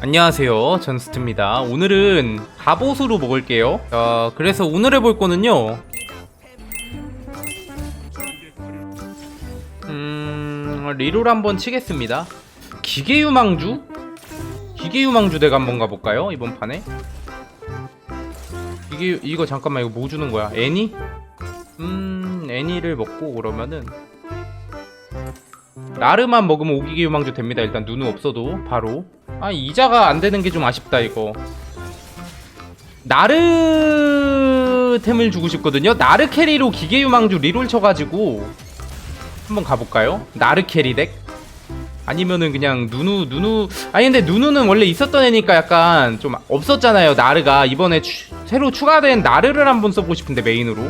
안녕하세요. 전스트입니다. 오늘은 갑옷으로 먹을게요. 어, 그래서 오늘 해볼 거는요. 음... 리롤 한번 치겠습니다. 기계유망주? 기계유망주 덱 한번 가볼까요? 이번 판에? 이게 이거 잠깐만 이거 뭐 주는 거야? 애니? 음 애니를 먹고 그러면은 나르만 먹으면 오기계 유망주 됩니다. 일단 눈은 없어도 바로. 아 이자가 안 되는 게 좀 아쉽다 이거. 나르 템을 주고 싶거든요. 나르 캐리로 기계 유망주 리롤 쳐가지고 한번 가볼까요? 나르 캐리 덱? 아니면은 그냥 누누 누누. 아니 근데 누누는 원래 있었던 애니까 약간 좀 없었잖아요 나르가. 이번에 추- 새로 추가된 나르를 한번 써보고 싶은데 메인으로.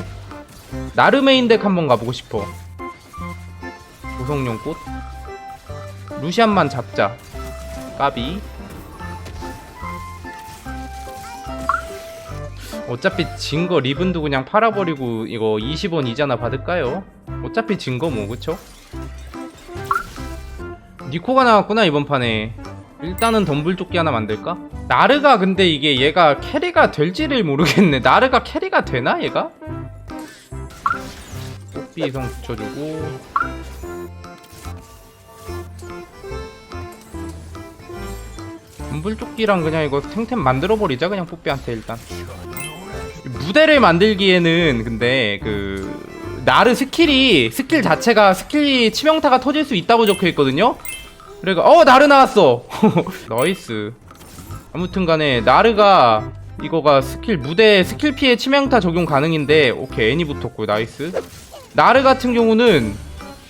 나르 메인 덱 한번 가보고 싶어 고성용 꽃 루시안만 잡자 까비 어차피 진 거 리븐도 그냥 팔아버리고 이거 20원 이자나 받을까요? 어차피 진 거 뭐 그쵸? 니코가 나왔구나 이번 판에 일단은 덤불조끼 하나 만들까? 나르가 근데 이게 얘가 캐리가 될지를 모르겠네 나르가 캐리가 되나 얘가? 뽀삐 성 붙여주고 덤불조끼랑 그냥 이거 탱템 만들어버리자 그냥 뽀삐한테 일단 무대를 만들기에는 근데 그 나르 스킬이 스킬 자체가 스킬 치명타가 터질 수 있다고 적혀 있거든요. 그러니까 어 나르 나왔어. 나이스. 아무튼간에 나르가 이거가 스킬 무대 스킬 피해 치명타 적용 가능인데 오케이 애니 붙었고 나이스. 나르 같은 경우는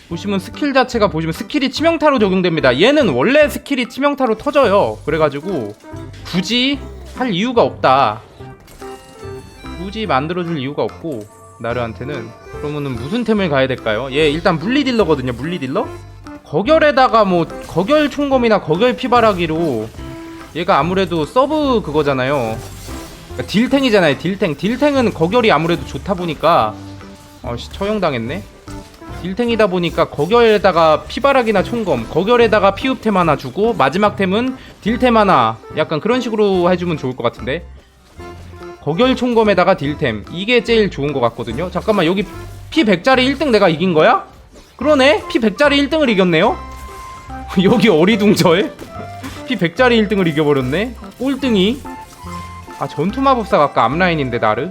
보시면 스킬 자체가 보시면 스킬이 치명타로 적용됩니다. 얘는 원래 스킬이 치명타로 터져요. 그래가지고 굳이 할 이유가 없다. 굳이 만들어줄 이유가 없고 나르한테는 그러면은 무슨 템을 가야 될까요? 얘 일단 물리 딜러거든요 물리 딜러? 거결에다가 뭐 거결 총검이나 거결 피바라기로 얘가 아무래도 서브 그거잖아요 그러니까 딜탱이잖아요 딜탱 딜탱은 거결이 아무래도 좋다 보니까 어씨 처형 당했네 딜탱이다 보니까 거결에다가 피바라기나 총검 거결에다가 피읍템 하나 주고 마지막 템은 딜템 하나. 약간 그런 식으로 해주면 좋을 것 같은데. 거결 총검에다가 딜템. 이게 제일 좋은 것 같거든요. 잠깐만 여기 피 100짜리 1등 내가 이긴 거야? 그러네? 피 100짜리 1등을 이겼네요? 여기 어리둥절? 피 100짜리 1등을 이겨버렸네? 꼴등이? 아 전투마법사가 아까 앞라인인데 나르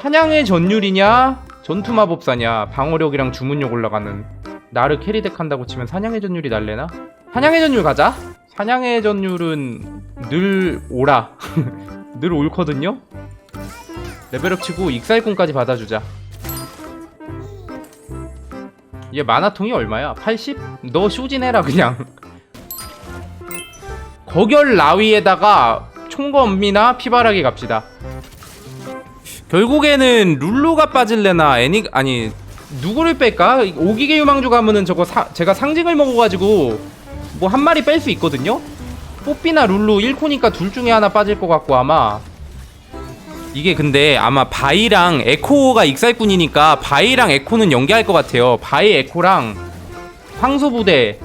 사냥의 전율이냐 전투 마법사냐 방어력이랑 주문력 올라가는 나르 캐리덱 한다고 치면 사냥의 전율이 날래나? 사냥의 전율 가자 사냥의 전율은 늘 오라 늘 옳거든요 레벨업 치고 익살꾼까지 받아주자 얘 마나통이 얼마야? 80? 너 쇼진해라 그냥 거결 라위에다가 총검이나 피바라기 갑시다 결국에는 룰루가 빠질래나 애니 아니 누구를 뺄까? 오기계 유망주 가면은 저거 사, 제가 상징을 먹어가지고 뭐 한 마리 뺄 수 있거든요? 뽀삐나 룰루 1코니까 둘 중에 하나 빠질 것 같고 아마 이게 근데 아마 바이랑 에코가 익살꾼이니까 바이랑 에코는 연계할 것 같아요. 바이 에코랑 황소부대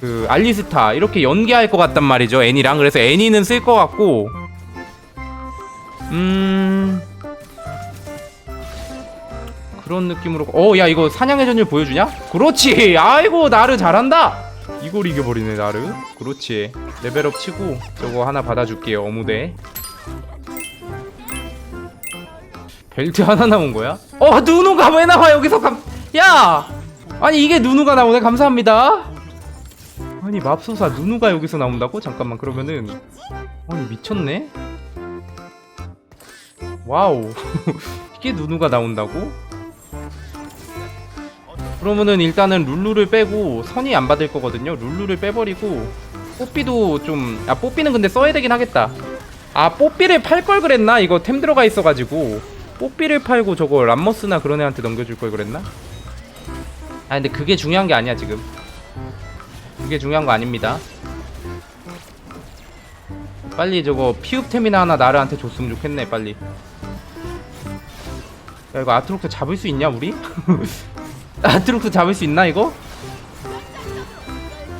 그 알리스타 이렇게 연계할 것 같단 말이죠. 애니랑 그래서 애니는 쓸 것 같고 음. 그런 느낌으로 어야 이거 사냥의 전율 보여주냐? 그렇지. 아이고 나르 잘한다. 이걸 이겨버리네 나르. 그렇지. 레벨업 치고 저거 하나 받아줄게요 어무대. 벨트 하나 나온 거야? 어 누누가 왜 나와 여기서 감... 야! 아니 이게 누누가 나오네. 감사합니다. 아니 맙소사 누누가 여기서 나온다고? 잠깐만 그러면은. 아니 미쳤네 와우 이게 누누가 나온다고? 그러면은 일단은 룰루를 빼고 선이 안 받을 거거든요 룰루를 빼버리고 뽀삐도 좀... 아 뽀삐는 근데 써야 되긴 하겠다 아 뽀삐를 팔 걸 그랬나? 이거 템 들어가 있어가지고 뽀삐를 팔고 저거 람머스나 그런 애한테 넘겨줄 걸 그랬나? 아 근데 그게 중요한 게 아니야 지금 그게 중요한 거 아닙니다 빨리 저거 피읍템이나 하나 나르한테 줬으면 좋겠네 빨리 야 이거 아트록스 잡을 수 있냐 우리? 아트록스 잡을 수 있나 이거?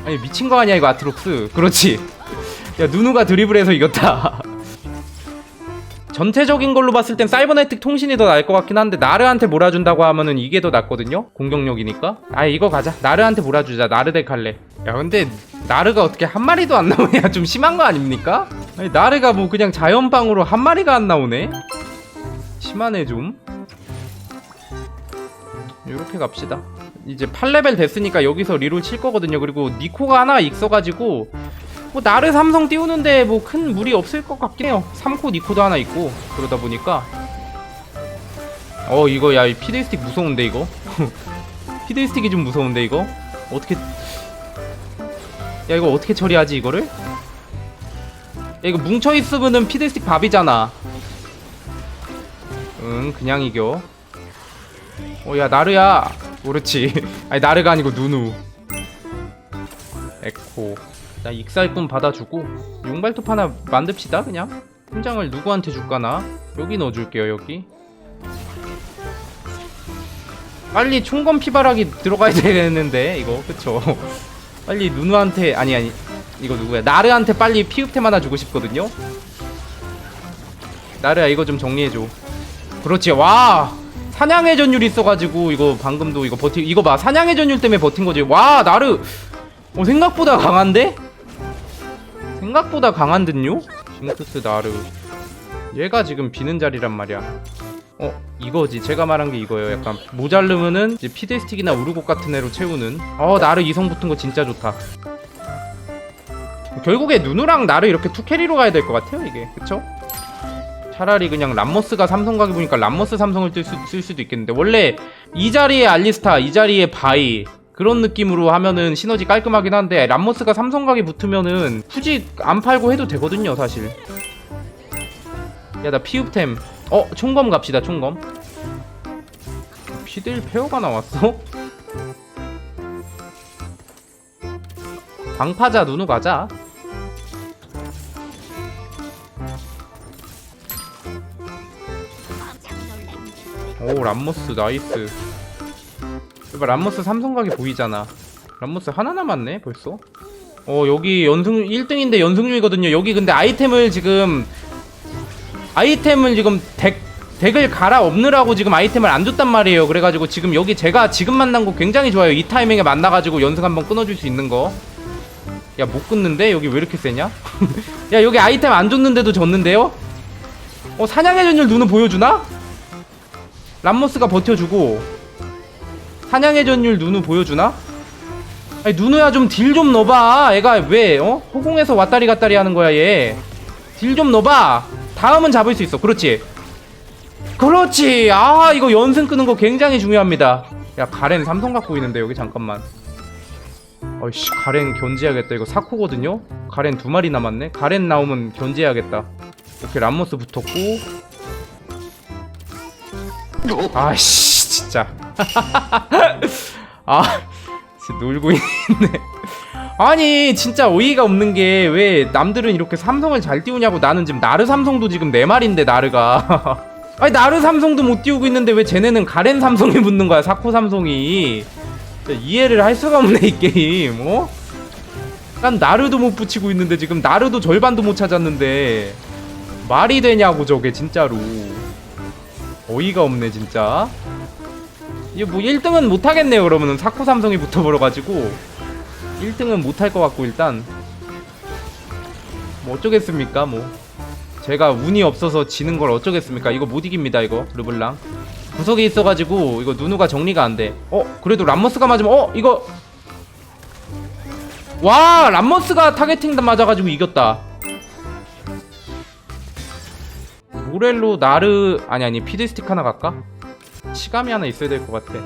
아니 미친 거 아니야 이거 아트록스 그렇지 야 누누가 드리블해서 이겼다 전체적인 걸로 봤을 땐 사이버네틱 통신이 더 나을 것 같긴 한데 나르한테 몰아준다고 하면은 이게 더 낫거든요? 공격력이니까? 아 이거 가자. 나르한테 몰아주자. 나르 대 칼레. 야 근데 나르가 어떻게 한 마리도 안 나오냐? 좀 심한 거 아닙니까? 아니 나르가 뭐 그냥 자연방으로 한 마리가 안 나오네? 심하네 좀. 이렇게 갑시다. 이제 8레벨 됐으니까 여기서 리롤 칠 거거든요. 그리고 니코가 하나 있어가지고 뭐 나르 삼성 띄우는데 뭐 큰 무리 없을 것 같긴 해요. 3코 니코도 하나 있고 그러다 보니까. 어 이거 야 이 피드스틱 무서운데 이거? 피드스틱이 좀 무서운데 이거? 어떻게 야 이거 어떻게 처리하지 이거를? 야 이거 뭉쳐있으면은 피드스틱 밥이잖아. 응 그냥 이겨. 어 야 나르야. 그렇지. 아니 나르가 아니고 누누. 에코 나 익살꾼 받아주고 용발톱 하나 만듭시다 그냥. 팀장을 누구한테 줄까나? 여기 넣어줄게요 여기. 빨리 총검 피바라기 들어가야 되는데 이거. 그쵸? 빨리 누누한테 아니 아니 이거 누구야? 나르한테 빨리 피흡템 하나 주고 싶거든요? 나르야 이거 좀 정리해줘. 그렇지. 와! 사냥의 전율 있어가지고 이거 방금도 이거 버티 이거 봐. 사냥의 전율 때문에 버틴 거지. 와 나르! 어 생각보다 강한데 생각보다 강한 듯요? 징크스 나르 얘가 지금 비는 자리란 말이야. 어 이거지. 제가 말한 게 이거예요 약간. 모자르면은 이제 피데스틱이나 우르곡 같은 애로 채우는. 어 나르 이성 붙은 거 진짜 좋다. 결국에 누누랑 나르 이렇게 투캐리로 가야 될 것 같아요 이게. 그쵸? 차라리 그냥 람머스가 삼성 가게 보니까 람머스 삼성을 뜰 수, 쓸 수도 있겠는데. 원래 이 자리에 알리스타 이 자리에 바이 그런 느낌으로 하면은 시너지 깔끔하긴 한데 람머스가 삼성 가게 붙으면은 굳이 안 팔고 해도 되거든요 사실. 야 나 피읍템. 어 총검 갑시다 총검. 피들 페어가 나왔어? 방파자 누누 가자. 오 람모스 나이스 이봐 람모스 삼성각이 보이잖아. 람모스 하나 남았네 벌써. 어 여기 연승 1등인데 연승률이거든요. 여기 근데 아이템을 지금 아이템을 지금 덱 덱을 갈아 엎느라고 지금 아이템을 안 줬단 말이에요. 그래가지고 지금 여기 제가 지금 만난 거 굉장히 좋아요. 이 타이밍에 만나가지고 연승 한번 끊어줄 수 있는 거 야 못 끊는데? 여기 왜 이렇게 세냐? 야 여기 아이템 안 줬는데도 졌는데요? 어 사냥의 전율 눈은 보여주나? 람모스가 버텨주고 사냥의 전율 누누 보여주나? 아니 누누야 좀 딜 좀 넣어봐. 애가 왜 어? 허공에서 왔다리 갔다리 하는 거야 얘 딜 좀 넣어봐. 다음은 잡을 수 있어. 그렇지? 그렇지. 아 이거 연승 끄는 거 굉장히 중요합니다. 야 가렌 삼성 갖고 있는데 여기 잠깐만. 어이씨 가렌 견제해야겠다. 이거 사코거든요? 가렌 두 마리 남았네? 가렌 나오면 견제해야겠다. 오케이 람모스 붙었고. 아씨 진짜. 아 놀고 있네. 아니 진짜 어이가 없는 게 왜 남들은 이렇게 삼성을 잘 띄우냐고 나는 지금 나르 삼성도 지금 네 마리인데 나르가. 아니 나르 삼성도 못 띄우고 있는데 왜 쟤네는 가렌 삼성이 붙는 거야 사코 삼성이. 이해를 할 수가 없네 이 게임 어? 난 나르도 못 붙이고 있는데 지금 나르도 절반도 못 찾았는데 말이 되냐고 저게 진짜로. 어이가 없네 진짜 이게 뭐 1등은 못하겠네요 그러면은. 사쿠 삼성이 붙어버려가지고. 1등은 못할 것 같고 일단. 뭐 어쩌겠습니까 뭐. 제가 운이 없어서 지는 걸 어쩌겠습니까? 이거 못 이깁니다 이거 르블랑. 구석에 있어가지고 이거 누누가 정리가 안돼. 어 그래도 람머스가 맞으면 어 이거. 와 람머스가 타겟팅 맞아가지고 이겼다. 모렐로 나르 아니 아니 피드스틱 하나 갈까? 치감이 하나 있어야 될 것 같아.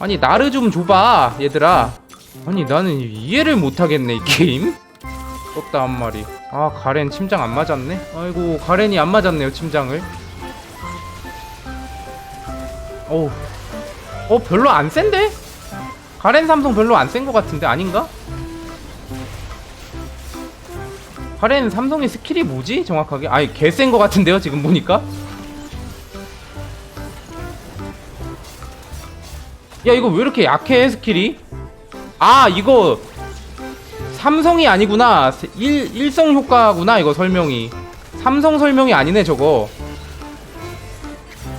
아니 나르 좀 줘봐 얘들아. 아니 나는 이해를 못하겠네 이 게임. 떴다 한 마리. 아 가렌 침장 안 맞았네? 아이고 가렌이 안 맞았네요 침장을. 어우. 어 별로 안 센데? 가렌 삼성 별로 안 센 것 같은데 아닌가? 가렌 삼성의 스킬이 뭐지? 정확하게? 아니 개센 것 같은데요 지금 보니까? 야 이거 왜 이렇게 약해 스킬이? 아 이거 삼성이 아니구나. 일, 일성 효과구나 이거 설명이. 삼성 설명이 아니네 저거.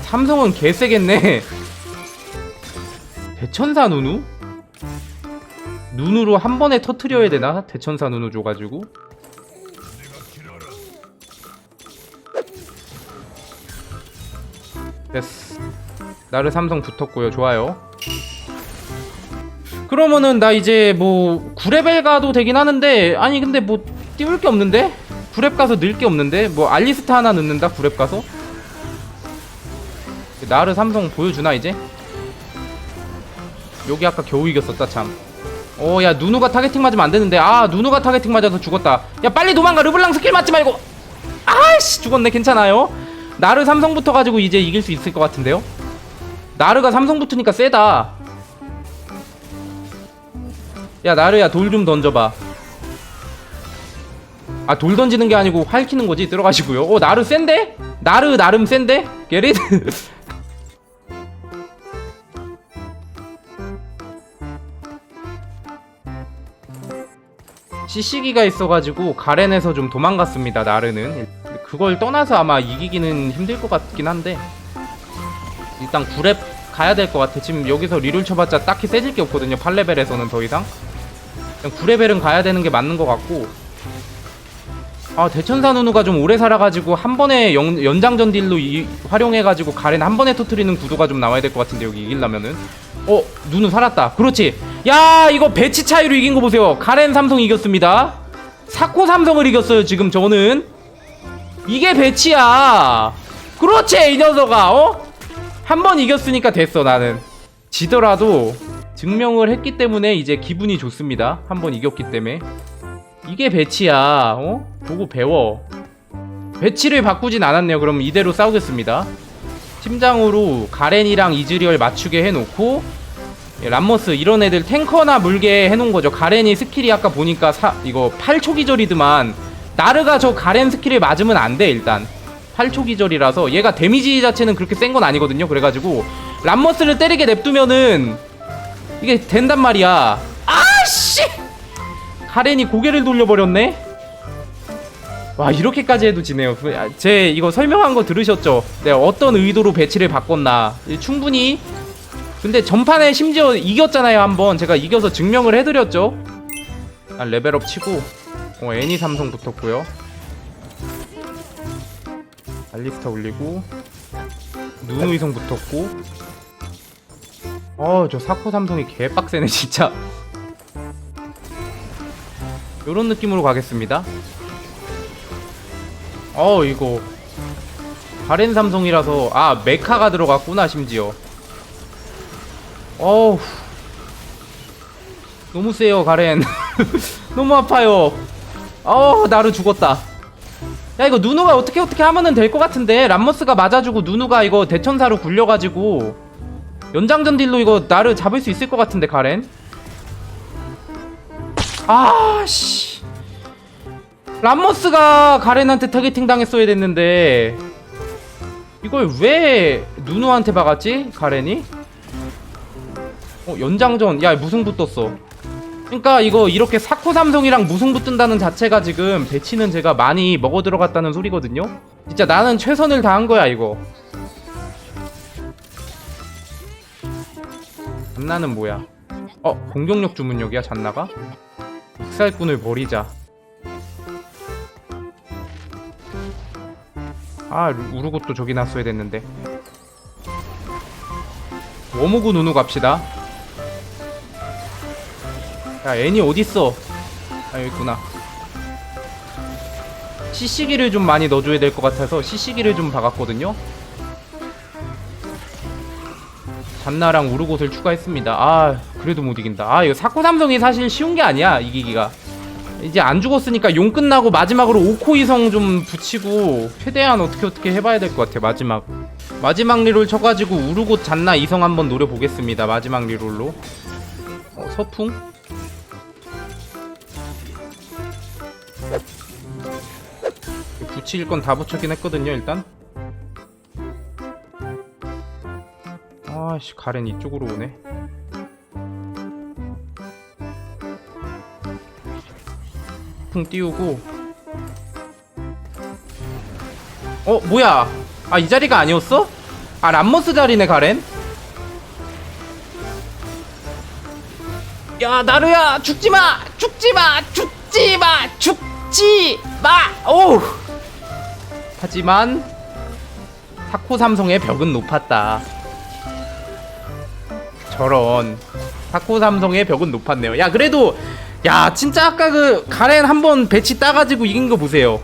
삼성은 개세겠네. 대천사 누누? 눈으로 한 번에 터트려야 되나? 대천사 누누 줘가지고 됐어 나를 삼성 붙었고요 좋아요 그러면은 나 이제 뭐 9레벨 가도 되긴 하는데 아니 근데 뭐 띄울 게 없는데? 9렙 가서 늘 게 없는데? 뭐 알리스타 하나 넣는다 9렙 가서? 나를 삼성 보여주나 이제? 여기 아까 겨우 이겼었다 참. 어, 야 누누가 타겟팅 맞으면 안 되는데. 아, 누누가 타겟팅 맞아서 죽었다. 야, 빨리 도망가. 르블랑 스킬 맞지 말고. 아이씨, 죽었네. 괜찮아요. 나르 삼성 붙어 가지고 이제 이길 수 있을 것 같은데요. 나르가 삼성 붙으니까 세다. 야, 나르야 돌 좀 던져봐. 아, 돌 던지는 게 아니고 활 키는 거지. 들어가시고요. 어, 나르 센데? 나르 나름 센데? 게릿? CC기가 있어가지고 가렌에서 좀 도망갔습니다 나르는 그걸 떠나서 아마 이기기는 힘들 것 같긴 한데 일단 9렙 가야 될 것 같아. 지금 여기서 리롤 쳐봤자 딱히 세질 게 없거든요 8레벨에서는 더 이상. 9레벨은 가야 되는 게 맞는 것 같고. 아 대천사 누누가 좀 오래 살아가지고 한 번에 연, 연장전 딜로 이, 활용해가지고 가렌 한 번에 터트리는 구도가 좀 나와야 될 것 같은데 여기 이기려면은. 어 누누 살았다. 그렇지. 야 이거 배치 차이로 이긴 거 보세요. 가렌 삼성 이겼습니다. 사코 삼성을 이겼어요 지금 저는 이게 배치야. 그렇지 이 녀석아 어? 한 번 이겼으니까 됐어 나는. 지더라도 증명을 했기 때문에 이제 기분이 좋습니다. 한 번 이겼기 때문에. 이게 배치야 어? 보고 배워. 배치를 바꾸진 않았네요. 그럼 이대로 싸우겠습니다. 팀장으로 가렌이랑 이즈리얼 맞추게 해놓고 예, 람머스 이런 애들 탱커나 물게 해놓은 거죠. 가렌이 스킬이 아까 보니까 사, 이거 8초 기절이드만 나르가 저 가렌 스킬을 맞으면 안 돼 일단. 8초 기절이라서. 얘가 데미지 자체는 그렇게 센 건 아니거든요 그래가지고. 람머스를 때리게 냅두면은 이게 된단 말이야. 아씨! 가렌이 고개를 돌려버렸네? 와 이렇게까지 해도 지네요. 그, 아, 제 이거 설명한 거 들으셨죠? 내가 어떤 의도로 배치를 바꿨나. 이 충분히. 근데 전판에 심지어 이겼잖아요 한번. 제가 이겨서 증명을 해드렸죠? 아, 레벨업 치고 어 애니 삼성 붙었고요. 알리스타 올리고 누누 이성 붙었고. 어저 사코 삼성이 개빡세네 진짜. 요런 느낌으로 가겠습니다. 어 이거. 가렌 삼성이라서 아 메카가 들어갔구나 심지어. 어우. 너무 세요 가렌. 너무 아파요 어 나루 죽었다. 야 이거 누누가 어떻게 어떻게 하면은 될 것 같은데? 람머스가 맞아주고 누누가 이거 대천사로 굴려가지고 연장전 딜로 이거 나를 잡을 수 있을 것 같은데 가렌? 아씨. 람머스가 가렌한테 타겟팅 당했어야 됐는데 이걸 왜 누누한테 박았지 가렌이? 어 연장전. 야 무승부 떴어 그러니까 이거 이렇게 사코 삼성이랑 무승부 뜬다는 자체가 지금 배치는 제가 많이 먹어 들어갔다는 소리거든요. 진짜 나는 최선을 다한 거야 이거. 잔나는 뭐야? 어 공격력 주문력이야 잔나가? 익살꾼을 버리자. 아 루- 우르고또 저기 놨어야 됐는데. 워모구 누누 갑시다 야 애니 어딨어? 아 여기 있구나. CC기를 좀 많이 넣어줘야 될 것 같아서 CC기를 좀 박았거든요. 잔나랑 우르곳을 추가했습니다. 아 그래도 못 이긴다. 아 이거 사코 삼성이 사실 쉬운 게 아니야 이기기가. 이제 안 죽었으니까 용 끝나고 마지막으로 오코 이성 좀 붙이고 최대한 어떻게 어떻게 해봐야 될 것 같아 마지막. 마지막 리롤 쳐가지고 우르곳 잔나 이성 한번 노려보겠습니다 마지막 리롤로. 어, 서풍 붙일 건 다 붙였긴 했거든요 일단. 아씨 가렌 이쪽으로 오네. 폭풍 띄우고. 어 뭐야? 아 이 자리가 아니었어? 아 람머스 자리네 가렌. 야 나루야 죽지마! 죽지마! 죽지마! 죽지마! 오 하지만 사코 삼성의 벽은 높았다. 저런 사코 삼성의 벽은 높았네요. 야 그래도 야 진짜 아까 그 가렌 한 번 배치 따가지고 이긴 거 보세요.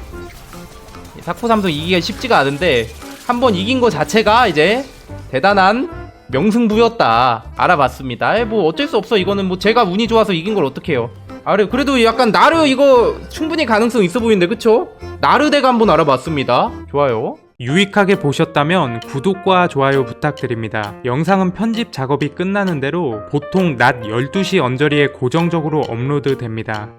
사코 삼성 이기기가 쉽지가 않은데 한 번 이긴 거 자체가 이제 대단한 명승부였다. 알아봤습니다. 에, 뭐 어쩔 수 없어. 이거는 뭐 제가 운이 좋아서 이긴 걸 어떡해요 아 그래 그래도 약간 나르 이거 충분히 가능성 있어 보이는데 그쵸? 나르대가 한번 알아봤습니다 좋아요 유익하게 보셨다면 구독과 좋아요 부탁드립니다. 영상은 편집 작업이 끝나는 대로 보통 낮 12시 언저리에 고정적으로 업로드 됩니다.